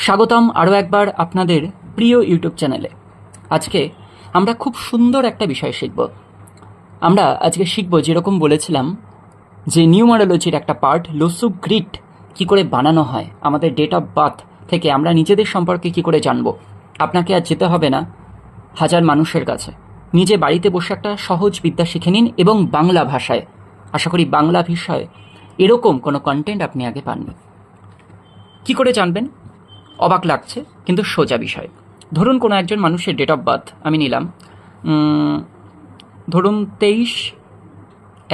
স্বাগতম আরও একবার আপনাদের প্রিয় ইউটিউব চ্যানেলে। আজকে আমরা খুব সুন্দর একটা বিষয় শিখব। আমরা আজকে শিখব যেরকম বলেছিলাম যে নিউমারোলজির একটা পার্ট, লসু গ্রিট, কী করে বানানো হয়, আমাদের ডেট অফ বার্থ থেকে আমরা নিজেদের সম্পর্কে কি করে জানব। আপনাকে আর যেতে হবে না হাজার মানুষের কাছে। নিজে বাড়িতে বসে একটা সহজ বিদ্যা শিখে নিন এবং বাংলা ভাষায়। আশা করি বাংলা বিষয়ে এরকম কোনো কন্টেন্ট আপনি আগে পাননি। কি করে জানবেন? অবাক লাগছে, কিন্তু সোজা বিষয়। ধরুন কোনো একজন মানুষের ডেট অফ বার্থ আমি নিলাম। ধরুন তেইশ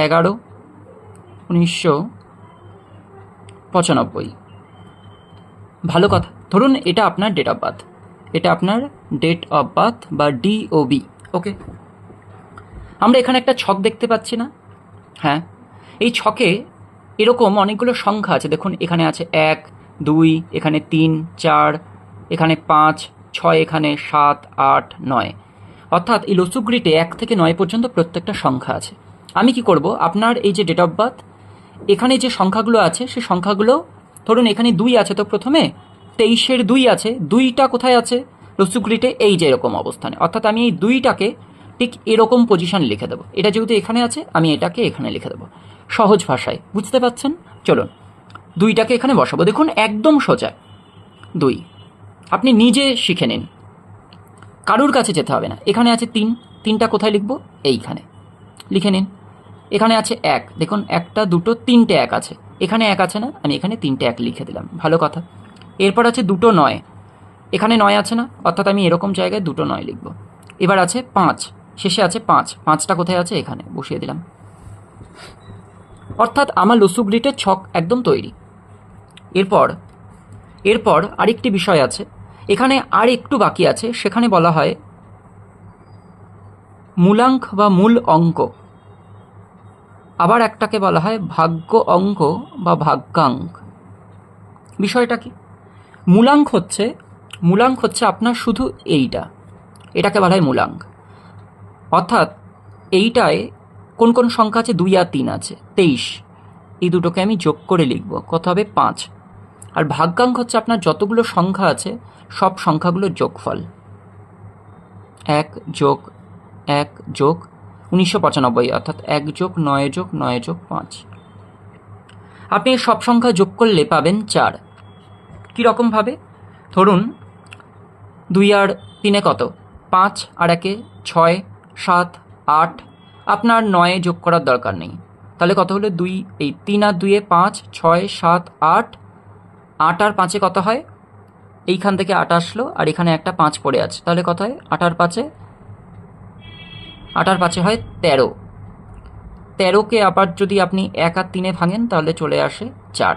এগারো উনিশশো পঁচানব্বই। ভালো কথা। ধরুন এটা আপনার ডেট অফ বার্থ এটা আপনার ডেট অফ বার্থ বা ডিওবি ওকে আমরা এখানে একটা ছক দেখতে পাচ্ছি না। হ্যাঁ? এই ছকে এরকম অনেকগুলো সংখ্যা আছে। দেখুন, এখানে আছে এক দুই, এখানে তিন, চার, এখানে পাঁচ, ছয়, এখানে সাত, আট, নয়। অর্থাৎ এই লসুগ্রিটে এক থেকে নয় পর্যন্ত প্রত্যেকটা সংখ্যা আছে। আমি কি করব? আপনার এই যে ডেট অফ বার্থ এখানে যে সংখ্যাগুলো আছে সেই সংখ্যাগুলো, ধরুন এখানে দুই আছে তো প্রথমে, তেইশের দুই আছে, দুইটা কোথায় আছে? লসুগ্রিটে এই যে এরকম অবস্থানে। অর্থাৎ আমি এই দুইটাকে ঠিক এরকম পজিশন লিখে দেবো। এটা যেহেতু এখানে আছে, আমি এটাকে এখানে লিখে দেবো। সহজ ভাষায়। বুঝতে পারছেন? চলুন। দুইটাকে এখানে বসাবো। দেখুন, একদম সোজা। দুই। আপনি নিজে শিখে নিন। কারুর কাছে যেতে হবে না। এখানে আছে তিন। তিনটা কোথায় লিখব? এইখানে। লিখে নিন। এখানে আছে এক। দেখুন, একটা, দুটো, তিনটে এক আছে। এখানে এক আছে না? আমি এখানে তিনটে এক লিখে দিলাম। ভালো কথা। এরপর আছে দুটো নয়। এখানে নয় আছে না? অর্থাৎ আমি এরকম জায়গায় দুটো নয় লিখব। এবার আছে পাঁচ। শেষে আছে পাঁচ। পাঁচটা কোথায় আছে? এখানে। বসিয়ে দিলাম। অর্থাৎ আমার লসুগ্রিটের ছক একদম তৈরি। এরপর এরপর আরেকটি বিষয় আছে। এখানে আর একটু বাকি আছে। সেখানে বলা হয় মূলাঙ্ক বা মূল অঙ্ক। আবার একটাকে বলা হয় ভাগ্য অঙ্ক বা ভাগ্যাঙ্ক। বিষয়টা কি? মূলাঙ্ক হচ্ছে মূলাঙ্ক হচ্ছে আপনার শুধু এইটা। এটাকে বলা হয় মূলাঙ্ক। অর্থাৎ এইটায় কোন কোন সংখ্যা আছে? দুই আর তিন আছে। তেইশ। এই দুটোকে আমি যোগ করে লিখব। কত হবে? পাঁচ। আর ভাগ্যাঙ্ক হচ্ছে আপনার যতগুলো সংখ্যা আছে, সব সংখ্যাগুলোর যোগফল। এক যোগ এক যোগ উনিশশো পঁচানব্বই, অর্থাৎ এক যোগ নয় যোগ নয় যোগ পাঁচ। আপনি সব সংখ্যা যোগ করলে পাবেন চার। কীরকমভাবে ধরুন, দুই আর তিনে কত? পাঁচ আর একে ছয়, সাত, আট। আপনার নয়ে যোগ করার দরকার নেই। তাহলে কত হলো? দুই, এই তিন আর দুইয়ে পাঁচ, ছয়, সাত, আট। আট আর পাঁচে কত হয়? এইখান থেকে আট আসলো, আর এখানে একটা পাঁচ পড়ে আছে। তাহলে কত হয়? আট আর পাঁচে? আট আর পাঁচে হয় তেরো। তেরোকে আবার যদি আপনি এক আর তিনে ভাঙেন, তাহলে চলে আসে চার।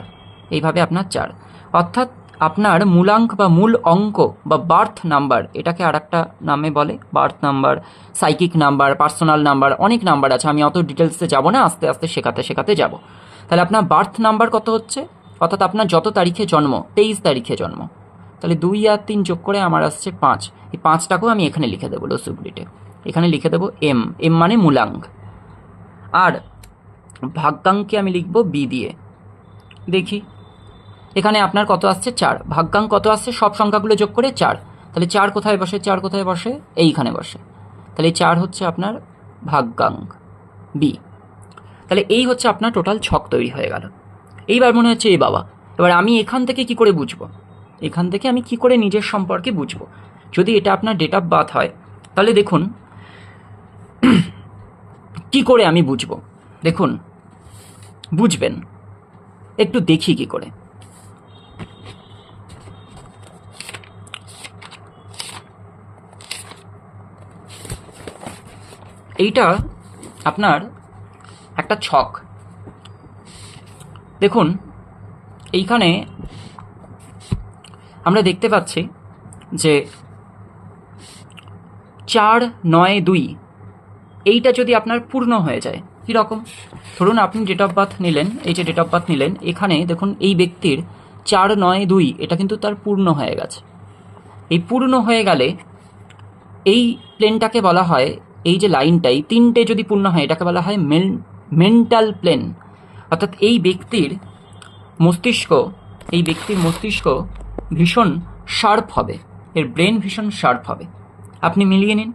এইভাবে আপনার চার। অর্থাৎ আপনার মূলাঙ্ক বা মূল অঙ্ক বা বার্থ নাম্বার, এটাকে আর একটা নামে বলে। Birth number, psychic number, personal number, অনেক নাম্বার আছে। আমি অত ডিটেলসে যাব না, আস্তে আস্তে শেখাতে শেখাতে যাব। তাহলে আপনার বার্থ নাম্বার কত হচ্ছে? অর্থাৎ আপনার যত তারিখে জন্ম, তেইশ তারিখে জন্ম। তাহলে দুই আর তিন যোগ করে আমার আসছে পাঁচ। এই পাঁচটাকেও আমি এখানে লিখে দেবো লসুগুলিতে। এখানে লিখে দেবো এম। এম মানে মূলাঙ্ক। আর ভাগ্যাঙ্কে আমি লিখব বি দিয়ে। দেখি। এখানে আপনার কত আসছে? চার। ভাগ্যাঙ্ক কত আসছে? সব সংখ্যাগুলো যোগ করে চার। তাহলে চার কোথায় বসে? চার কোথায় বসে? এইখানে বসে। তাহলে চার হচ্ছে আপনার ভাগ্যাঙ্ক, বি। তাহলে এই হচ্ছে আপনার টোটাল ছক তৈরি হয়ে গেল। এইবার মনে হচ্ছে, এ বাবা, এবার আমি এখান থেকে কি করে বুঝব? এখান থেকে আমি কি করে নিজের সম্পর্কে বুঝব? যদি এটা আপনার ডেট অফ বার্থ হয়, তাহলে দেখুন, কি করে আমি বুঝব? দেখুন, বুঝবেন। একটু দেখি কি করে। এইটা আপনার একটা ছক। দেখুন, এইখানে আমরা দেখতে পাচ্ছি যে চার নয় দুই, এইটা যদি আপনার পূর্ণ হয়ে যায় কীরকম ধরুন আপনি ডেট অফ বার্থ নিলেন, এই যে ডেট অফ বার্থ নিলেন, এখানে দেখুন এই ব্যক্তির চার নয় দুই, এটা কিন্তু তার পূর্ণ হয়ে গেছে। এই পূর্ণ হয়ে গেলে এই প্লেনটাকে বলা হয়, এই যে লাইনটাই তিনটে যদি পূর্ণ হয়, এটাকে বলা হয় মেন মেন্টাল প্লেন অর্থাৎ এই ব্যক্তির মস্তিষ্ক, এই ব্যক্তির মস্তিষ্ক ভীষণ শার্প হবে। এর ব্রেন ভীষণ শার্প হবে। আপনি মিলিয়ে নিন।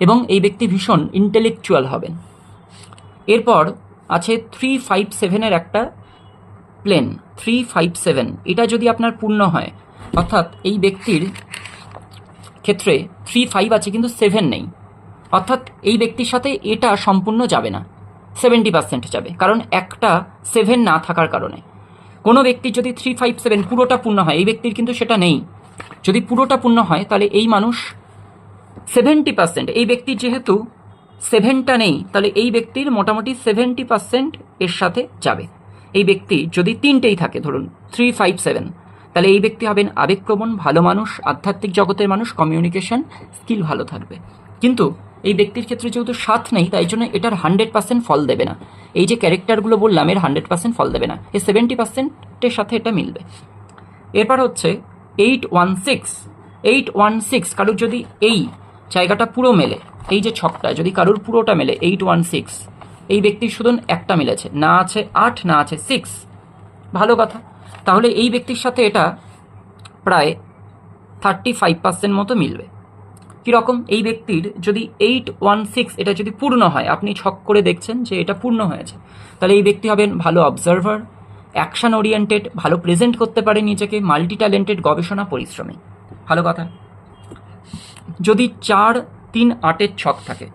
এবং এই ব্যক্তি ভীষণ ইন্টেলেকচুয়াল হবেন। এরপর আছে থ্রি ফাইভ সেভেনের একটা প্লেন। থ্রি ফাইভ সেভেন এটা যদি আপনার পূর্ণ হয়, অর্থাৎ এই ব্যক্তির ক্ষেত্রে থ্রি ফাইভ আছে কিন্তু সেভেন নেই। অর্থাৎ এই ব্যক্তির সাথে এটা সম্পূর্ণ যাবে না। সেভেন্টি পার্সেন্ট যাবে। কারণ একটা সেভেন না থাকার কারণে। কোনো ব্যক্তির যদি থ্রি ফাইভ সেভেন পুরোটা পূর্ণ হয়, এই ব্যক্তির কিন্তু সেটা নেই। যদি পুরোটা পূর্ণ হয়, তাহলে এই মানুষ সেভেন্টি পার্সেন্ট এই ব্যক্তির যেহেতু সেভেনটা নেই, তাহলে এই ব্যক্তির মোটামুটি সেভেন্টি পার্সেন্ট এর সাথে যাবে। এই ব্যক্তি যদি তিনটেই থাকে, ধরুন থ্রি ফাইভ সেভেন তাহলে এই ব্যক্তি হবেন আবেগপ্রবণ, ভালো মানুষ, আধ্যাত্মিক জগতের মানুষ কমিউনিকেশন স্কিল ভালো থাকবে। কিন্তু এই ব্যক্তির ক্ষেত্রে যেহেতু সাত নেই, তাই জন্য এটার হান্ড্রেড পার্সেন্ট ফল দেবে না। এই যে ক্যারেক্টারগুলো বললাম, এর হান্ড্রেড পার্সেন্ট ফল দেবে না। এর সেভেন্টি পার্সেন্টের সাথে এটা মিলবে। এরপর হচ্ছে eight one six eight one six কারোর যদি এই জায়গাটা পুরো মেলে, এই যে ছকটা, যদি কারোর পুরোটা মেলে এইট ওয়ান সিক্স এই ব্যক্তির শুধু একটা মিলেছে। না আছে আট, না আছে সিক্স ভালো কথা। তাহলে এই ব্যক্তির সাথে এটা প্রায় থার্টি ফাইভ পার্সেন্ট মতো মিলবে। কীরকম? এই ব্যক্তির যদি এইট ওয়ান সিক্স এটা যদি পূর্ণ হয়, আপনি ছক করে দেখছেন যে এটা পূর্ণ হয়েছে, তাহলে এই ব্যক্তি হবেন ভালো অবজারভার অ্যাকশন ওরিয়েন্টেড ভালো প্রেজেন্ট করতে পারে নিজেকে মাল্টি ট্যালেন্টেড গবেষণা, পরিশ্রমী। ভালো কথা। যদি চার, তিন, আটের ছক থাকে,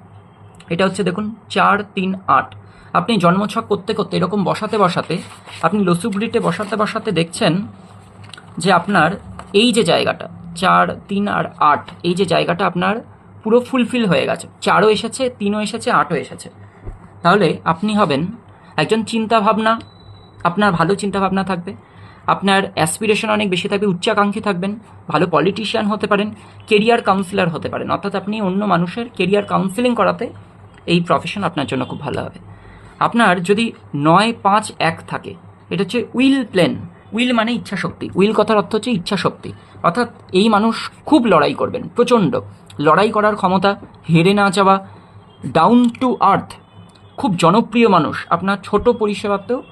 এটা হচ্ছে দেখুন চার, তিন, আট। আপনি জন্মছক করতে করতে এরকম বসাতে বসাতে, আপনি লসুগ্রিটে বসাতে বসাতে দেখছেন যে আপনার এই যে জায়গাটা চার, তিন আর আট, এই যে জায়গাটা আপনার পুরো ফুলফিল হয়ে গেছে। চারও এসেছে, তিনও এসেছে, আটও এসেছে। তাহলে আপনি হবেন একজন চিন্তা ভাবনা আপনার ভালো চিন্তা ভাবনা থাকবে, আপনার অ্যাসপিরেশন অনেক বেশি থাকবে, উচ্চাকাঙ্ক্ষী থাকবেন, ভালো পলিটিশিয়ান হতে পারেন কেরিয়ার কাউন্সিলর হতে পারেন। অর্থাৎ আপনি অন্য মানুষের কেরিয়ার কাউন্সিলিং করাতে এই প্রফেশন আপনার জন্য খুব ভালো হবে। আপনার যদি নয়, পাঁচ, এক থাকে, এটা হচ্ছে উইল প্লেন উইল মানে ইচ্ছা শক্তি উইল কথার অর্থ হচ্ছে ইচ্ছা শক্তি অর্থাৎ এই মানুষ খুব লড়াই করবেন, প্রচণ্ড। লড়াই করার ক্ষমতা, হেরে না যাওয়া ডাউন টু আর্থ খুব জনপ্রিয় মানুষ। আপনার ছোট পরিষেবাতেও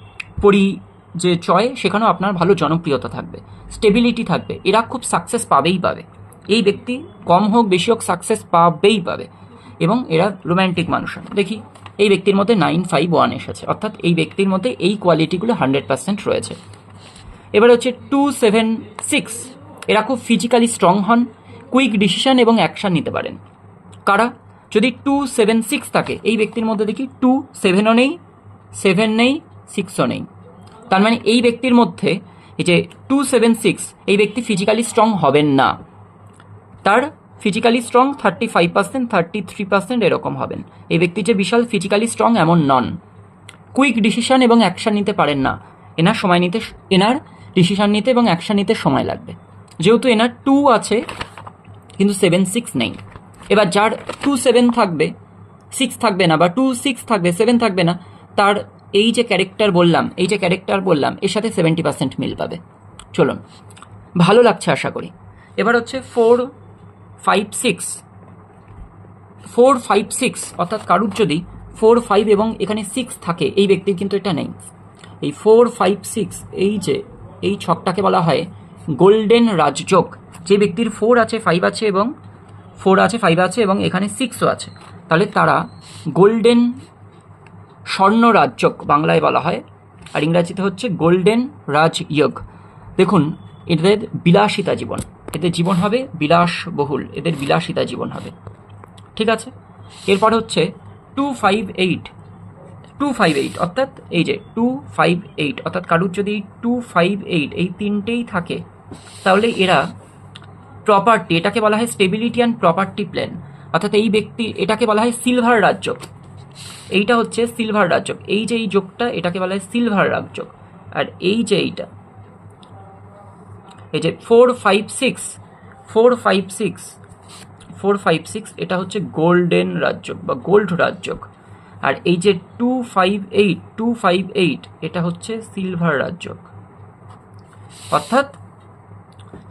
পরি যে চয়, সেখানেও আপনার ভালো জনপ্রিয়তা থাকবে স্টেবিলিটি থাকবে। এরা খুব সাকসেস পাবেই পাবে। এই ব্যক্তি কম হোক, বেশি হোক সাকসেস পাবেই পাবে। এবং এরা রোম্যান্টিক মানুষ। দেখি, এই ব্যক্তির মধ্যে নাইন ফাইভ ওয়ান এসেছে। অর্থাৎ এই ব্যক্তির মধ্যে এই কোয়ালিটিগুলো হান্ড্রেড পার্সেন্ট রয়েছে। এবার হচ্ছে টু সেভেন সিক্স এরা খুব ফিজিক্যালি স্ট্রং হন কুইক ডিসিশন এবং অ্যাকশান নিতে পারেন। কারা? যদি টু সেভেন সিক্স থাকে, এই ব্যক্তির মধ্যে দেখি টু সেভেনও নেই সেভেন নেই সিক্সও নেই। তার মানে এই ব্যক্তির মধ্যে এই যে টু সেভেন সিক্স এই ব্যক্তি ফিজিক্যালি স্ট্রং হবেন না। তার physically strong thirty five percent thirty three percent এরকম হবেন। এই ব্যক্তি যে বিশাল ফিজিক্যালি স্ট্রং এমন নন। কুইক ডিসিশন এবং অ্যাকশান নিতে পারেন না। এনার সময় নিতে এনার ডিসিশন নিতে এবং অ্যাকশান নিতে সময় লাগবে। যেহেতু এনার টু আছে, কিন্তু সেভেন সিক্স নেই। এবার যার টু সেভেন থাকবে সিক্স থাকবে না বা টু সিক্স থাকবে সেভেন থাকবে না, তার এই যে ক্যারেক্টার বললাম, এই যে ক্যারেক্টার বললাম, এর সাথে সেভেন্টি পার্সেন্ট মিল পাবে। চলুন, ভালো লাগছে আশা করি। এবার হচ্ছে four five six four five six অর্থাৎ কারুর যদি ফোর ফাইভ এবং এখানে সিক্স থাকে, এই ব্যক্তির কিন্তু এটা নেই। এই ফোর ফাইভ সিক্স এই যে এই ছকটাকে বলা হয় গোল্ডেন রাজযোগ। যে ব্যক্তির ফোর আছে ফাইভ আছে এবং ফোর আছে ফাইভ আছে এবং এখানে সিক্সও আছে। তাহলে তারা গোল্ডেন স্বর্ণ রাজযোগ বাংলায় বলা হয় আর ইংরাজিতে হচ্ছে গোল্ডেন রাজয়োগ। দেখুন, এদের বিলাসিতা জীবন। এদের জীবন হবে বিলাসবহুল। এদের বিলাসিতা জীবন হবে। ঠিক আছে? এরপর হচ্ছে two five eight two five eight অর্থাৎ এই যে টু ফাইভ এইট অর্থাৎ কারুর যদি টু ফাইভ এইট এই তিনটেই থাকে, তাহলে এরা প্রপার্টি এটাকে বলা হয় স্টেবিলিটি অ্যান্ড প্রপার্টি প্ল্যান অর্থাৎ এই ব্যক্তি, এটাকে বলা হয় সিলভার রাজ্য। এইটা হচ্ছে সিলভার রাজ্য। এই যে এই যোগটা, এটাকে বলা হয় সিলভার রাজ্য। আর এই যে এইটা, এই যে four five six four five six four five six এটা হচ্ছে গোল্ডেন রাজযোগ বা গোল্ড রাজযোগ আর এই যে two five eight two five eight এটা হচ্ছে সিলভার রাজযোগ। অর্থাৎ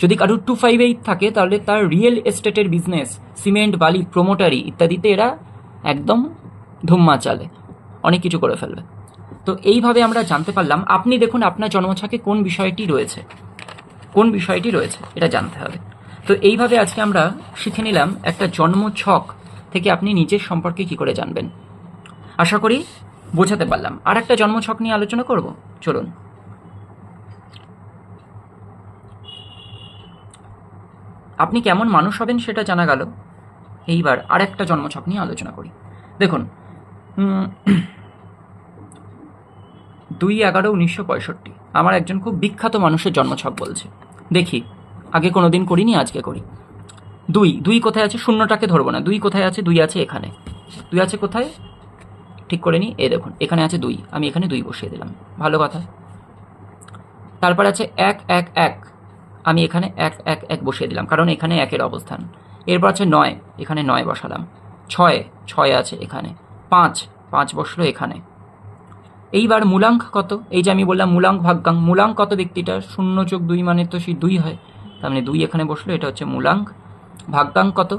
যদি কারুর টু ফাইভ এইট থাকে, তাহলে তার রিয়েল এস্টেটের বিজনেস সিমেন্ট বালি প্রোমোটারি ইত্যাদিতে এরা একদম ধুম্মা চালে, অনেক কিছু করে ফেলবে। তো এইভাবে আমরা জানতে পারলাম, আপনি দেখুন আপনার জন্মছকে কোন বিষয়টি রয়েছে। কোন বিষয়টি রয়েছে, এটা জানতে হবে। তো এইভাবে আজকে আমরা শিখে নিলাম একটা জন্ম ছক থেকে আপনি নিজের সম্পর্কে কি করে জানবেন। আশা করি বোঝাতে পারলাম। আর একটা জন্ম ছক নিয়ে আলোচনা করব? চলুন। আপনি কেমন মানুষ হবেন সেটা জানা গেল। এইবার আর একটা জন্মছক নিয়ে আলোচনা করি। দেখুন দুই এগারো উনিশশো পঁয়ষট্টি। আমার একজন খুব বিখ্যাত মানুষের জন্মছক বলছে। দেখি, আগে কোনো দিন করিনি, আজকে করি। দুই দুই কোথায় আছে? শূন্যটাকে ধরবো না। দুই কোথায় আছে? দুই আছে এখানে। দুই আছে কোথায়? ঠিক করে নিই এ দেখুন, এখানে আছে দুই, আমি এখানে দুই বসিয়ে দিলাম। ভালো কথা। তারপর আছে এক এক এক। আমি এখানে এক এক এক বসিয়ে দিলাম, কারণ এখানে একের অবস্থান। এরপর আছে নয়, এখানে নয় বসালাম। ছয় ছয় আছে এখানে। পাঁচ পাঁচ বসল এখানে। এইবার মূলাঙ্ক কত? এই যে আমি বললাম মূলাঙ্ক ভাগ্যাঙ্ক, মূলাঙ্ক কত ব্যক্তিটা? শূন্য যোগ দুই মানে তো সেই দুই হয়। তার মানে দুই এখানে বসল, এটা হচ্ছে মূলাঙ্ক। ভাগ্যাঙ্ক কত?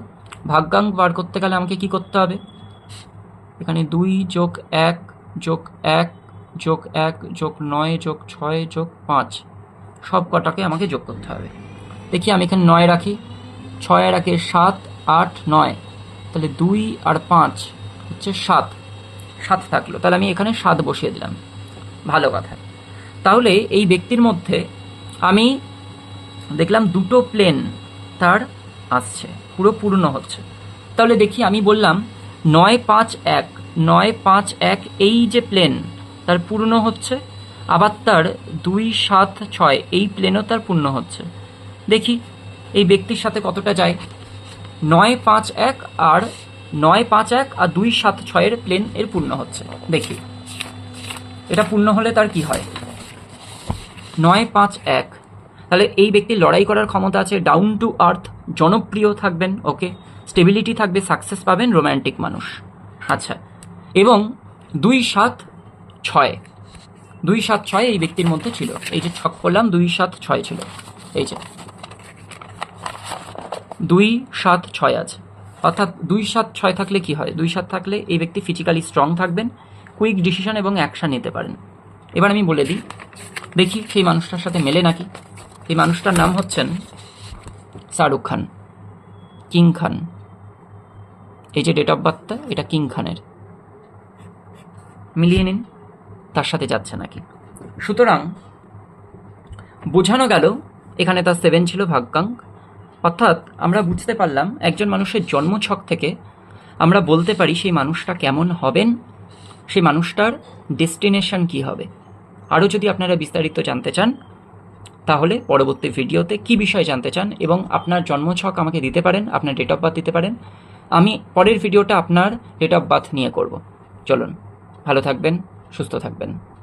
ভাগ্যাঙ্ক বার করতে গেলে আমাকে কি করতে হবে? এখানে দুই যোগ এক যোগ এক যোগ এক যোগ নয় যোগ ছয় যোগ পাঁচ। সব কটাকে আমাকে যোগ করতে হবে। দেখি আমি এখানে নয় রাখি। ছয় রাখি সাত, আট, নয়। তাহলে দুই আর পাঁচ হচ্ছে সাত। সাত থাকল। তাহলে আমি এখানে সাত বসিয়ে দিলাম। ভালো কথা। তাহলে এই ব্যক্তির মধ্যে আমি দেখলাম দুটো প্লেন তার আসছে। পুরো পূর্ণ হচ্ছে। তাহলে দেখি আমি বললাম নয় পাঁচ এক, নয় পাঁচ এক এই যে প্লেন তার পূর্ণ হচ্ছে। আবার তার দুই সাত ছয়, এই প্লেনও তার পূর্ণ হচ্ছে। দেখি, এই ব্যক্তির সাথে কতটা যায়? নয় পাঁচ এক আর নয় পাঁচ এক আর দুই সাত ছয়ের প্লেন এর পূর্ণ হচ্ছে। দেখি, এটা পূর্ণ হলে তার কি হয়? নয় পাঁচ এক। তাহলে এই ব্যক্তির লড়াই করার ক্ষমতা আছে। ডাউন টু আর্থ জনপ্রিয় থাকবেন ওকে স্টেবিলিটি থাকবে, সাকসেস পাবেন রোম্যান্টিক মানুষ। আচ্ছা এবং দুই সাত ছয়, দুই সাত ছয় এই ব্যক্তির মধ্যে ছিল। এই যে ছক করলাম, দুই সাত ছয় ছিল। এই যে দুই সাত ছয় আছে। অর্থাৎ দুই সাত ছয় থাকলে কি হয়? দুই সাত থাকলে এই ব্যক্তি ফিজিক্যালি স্ট্রং থাকবেন কুইক ডিসিশন এবং অ্যাকশান নিতে পারেন। এবার আমি বলে দিই, দেখি সেই মানুষটার সাথে মেলে নাকি। এই মানুষটার নাম হচ্ছেন শাহরুখ খান, কিং খান। এই যে ডেট অফ বার্থটা এটা কিং খানের মিলিয়ে নিন, তার সাথে যাচ্ছে নাকি। সুতরাং, বোঝানো গেল, এখানে তার সেভেন ছিল ভাগ্যাঙ্ক। অর্থাৎ, আমরা বুঝতে পারলাম একজন মানুষের জন্মছক থেকে আমরা বলতে পারি সেই মানুষটা কেমন হবেন, সেই মানুষটার ডেস্টিনেশন কি হবে। আরও যদি আপনারা বিস্তারিত জানতে চান, তাহলে পরবর্তী ভিডিওতে কি বিষয় জানতে চান এবং আপনার জন্মছক আমাকে দিতে পারেন, আপনার ডেট অফ বার্থ দিতে পারেন আমি পরের ভিডিওটা আপনার ডেট অফ বার্থ নিয়ে করব। চলুন ভালো থাকবেন সুস্থ থাকবেন।